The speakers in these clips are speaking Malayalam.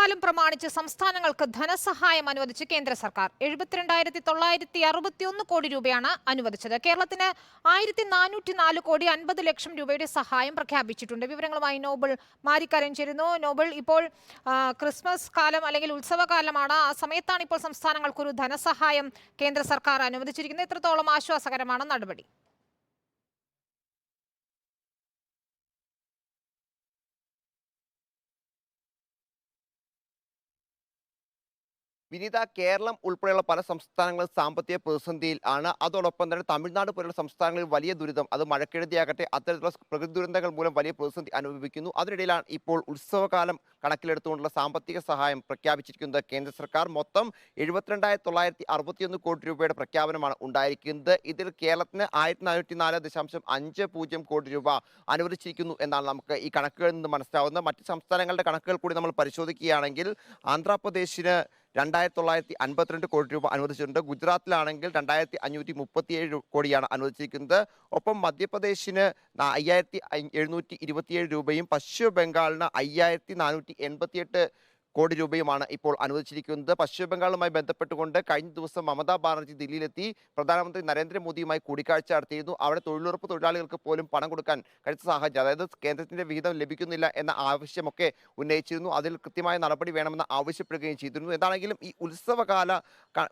ഉത്സവകാലം പ്രമാണിച്ച് സംസ്ഥാനങ്ങൾക്ക് ധനസഹായം അനുവദിച്ച് കേന്ദ്ര സർക്കാർ. എഴുപത്തിരണ്ടായിരത്തി തൊള്ളായിരത്തി അറുപത്തിയൊന്ന് കോടി രൂപയാണ് അനുവദിച്ചത്. കേരളത്തിന് ആയിരത്തി നാനൂറ്റി നാല് കോടി അൻപത് ലക്ഷം രൂപയുടെ സഹായം പ്രഖ്യാപിച്ചിട്ടുണ്ട്. വിവരങ്ങളുമായി നോബിൾ മാരിക്കാരൻ ചേരുന്നു. നോബിൾ ഇപ്പോൾ ക്രിസ്മസ് കാലം അല്ലെങ്കിൽ ഉത്സവകാലമാണ്. ആ സമയത്താണ് ഇപ്പോൾ സംസ്ഥാനങ്ങൾക്കൊരു ധനസഹായം കേന്ദ്ര സർക്കാർ അനുവദിച്ചിരിക്കുന്നത്. എത്രത്തോളം ആശ്വാസകരമാണ് നടപടി. വിനീത കേരളം ഉൾപ്പെടെയുള്ള പല സംസ്ഥാനങ്ങളും സാമ്പത്തിക പ്രതിസന്ധിയിൽ ആണ്. അതോടൊപ്പം തന്നെ തമിഴ്നാട് പോലുള്ള സംസ്ഥാനങ്ങളിൽ വലിയ ദുരിതം അത് മഴക്കെടുതിയാകട്ടെ അത്തരത്തിലുള്ള പ്രകൃതി ദുരന്തങ്ങൾ മൂലം വലിയ പ്രതിസന്ധി അനുഭവിക്കുന്നു. അതിനിടയിലാണ് ഇപ്പോൾ ഉത്സവകാലം കണക്കിലെടുത്തുകൊണ്ടുള്ള സാമ്പത്തിക സഹായം പ്രഖ്യാപിച്ചിരിക്കുന്നത് കേന്ദ്ര സർക്കാർ. മൊത്തം എഴുപത്തിരണ്ടായിരത്തി കോടി രൂപയുടെ പ്രഖ്യാപനമാണ് ഉണ്ടായിരിക്കുന്നത്. ഇതിൽ കേരളത്തിന് ആയിരത്തി നാനൂറ്റി നാല് ദശാംശം അഞ്ച് പൂജ്യം കോടി രൂപ അനുവദിച്ചിരിക്കുന്നു എന്നാണ് നമുക്ക് ഈ കണക്കുകളിൽ നിന്ന് മനസ്സിലാവുന്നത്. മറ്റ് സംസ്ഥാനങ്ങളുടെ കണക്കുകൾ കൂടി നമ്മൾ പരിശോധിക്കുകയാണെങ്കിൽ ആന്ധ്രാപ്രദേശിന് രണ്ടായിരത്തി തൊള്ളായിരത്തി അൻപത്തിരണ്ട് കോടി രൂപ അനുവദിച്ചിട്ടുണ്ട്. ഗുജറാത്തിലാണെങ്കിൽ രണ്ടായിരത്തി അഞ്ഞൂറ്റി മുപ്പത്തിയേഴ് കോടിയാണ് അനുവദിച്ചിരിക്കുന്നത്. ഒപ്പം മധ്യപ്രദേശിന് അയ്യായിരത്തി എഴുന്നൂറ്റി ഇരുപത്തിയേഴ് രൂപയും പശ്ചിമ ബംഗാളിന് അയ്യായിരത്തി നാനൂറ്റി എൺപത്തിയെട്ട് കോടി രൂപയുമാണ് ഇപ്പോൾ അനുവദിച്ചിരിക്കുന്നത്. പശ്ചിമ ബംഗാളുമായി ബന്ധപ്പെട്ടുകൊണ്ട് കഴിഞ്ഞ ദിവസം മമതാ ബാനർജി ദില്ലിയിലെത്തി. പ്രധാനമന്ത്രി നരേന്ദ്രമോദിയുമായി കൂടിക്കാഴ്ച നടത്തിയിരുന്നു. അവിടെ തൊഴിലുറപ്പ് തൊഴിലാളികൾക്ക് പോലും പണം കൊടുക്കാൻ കഴിച്ച സാഹചര്യം അതായത് കേന്ദ്രത്തിന്റെ വിഹിതം ലഭിക്കുന്നില്ല എന്ന ആവശ്യമൊക്കെ ഉന്നയിച്ചിരുന്നു. അതിൽ കൃത്യമായ നടപടി വേണമെന്ന് ആവശ്യപ്പെടുകയും ചെയ്തിരുന്നു. എന്താണെങ്കിലും ഈ ഉത്സവകാല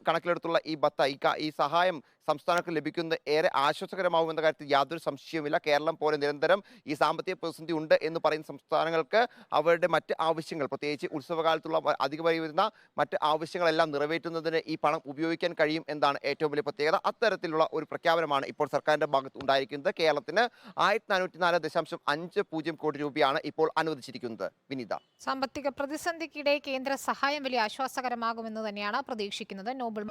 കണക്കിലെടുത്തുള്ള ഈ ബത്ത ഈ സഹായം സംസ്ഥാനങ്ങൾക്ക് ലഭിക്കുന്നത് ഏറെ ആശ്വാസകരമാവുമെന്ന കാര്യത്തിൽ യാതൊരു സംശയവുമില്ല. കേരളം പോലെ നിരന്തരം ഈ സാമ്പത്തിക പ്രതിസന്ധി ഉണ്ട് എന്ന് പറയുന്ന സംസ്ഥാനങ്ങൾക്ക് അവരുടെ മറ്റ് ആവശ്യങ്ങൾ പ്രത്യേകിച്ച് ഉത്സവകാലത്തുള്ള അധികമായി വരുന്ന മറ്റ് ആവശ്യങ്ങളെല്ലാം നിറവേറ്റുന്നതിന് ഈ പണം ഉപയോഗിക്കാൻ കഴിയും എന്നാണ് ഏറ്റവും വലിയ പ്രത്യേകത. അത്തരത്തിലുള്ള ഒരു പ്രഖ്യാപനമാണ് ഇപ്പോൾ സർക്കാരിന്റെ ഭാഗത്ത് ഉണ്ടായിരിക്കുന്നത്. കേരളത്തിന് ആയിരത്തി നാനൂറ്റി നാല് ദശാംശം അഞ്ച് പൂജ്യം കോടി രൂപയാണ് ഇപ്പോൾ അനുവദിച്ചിരിക്കുന്നത്. വിനീത. സാമ്പത്തിക പ്രതിസന്ധിക്കിടെ കേന്ദ്ര സഹായം വലിയ ആശ്വാസകരമാകുമെന്ന് തന്നെയാണ് പ്രതീക്ഷിക്കുന്നത്. നോബിൾ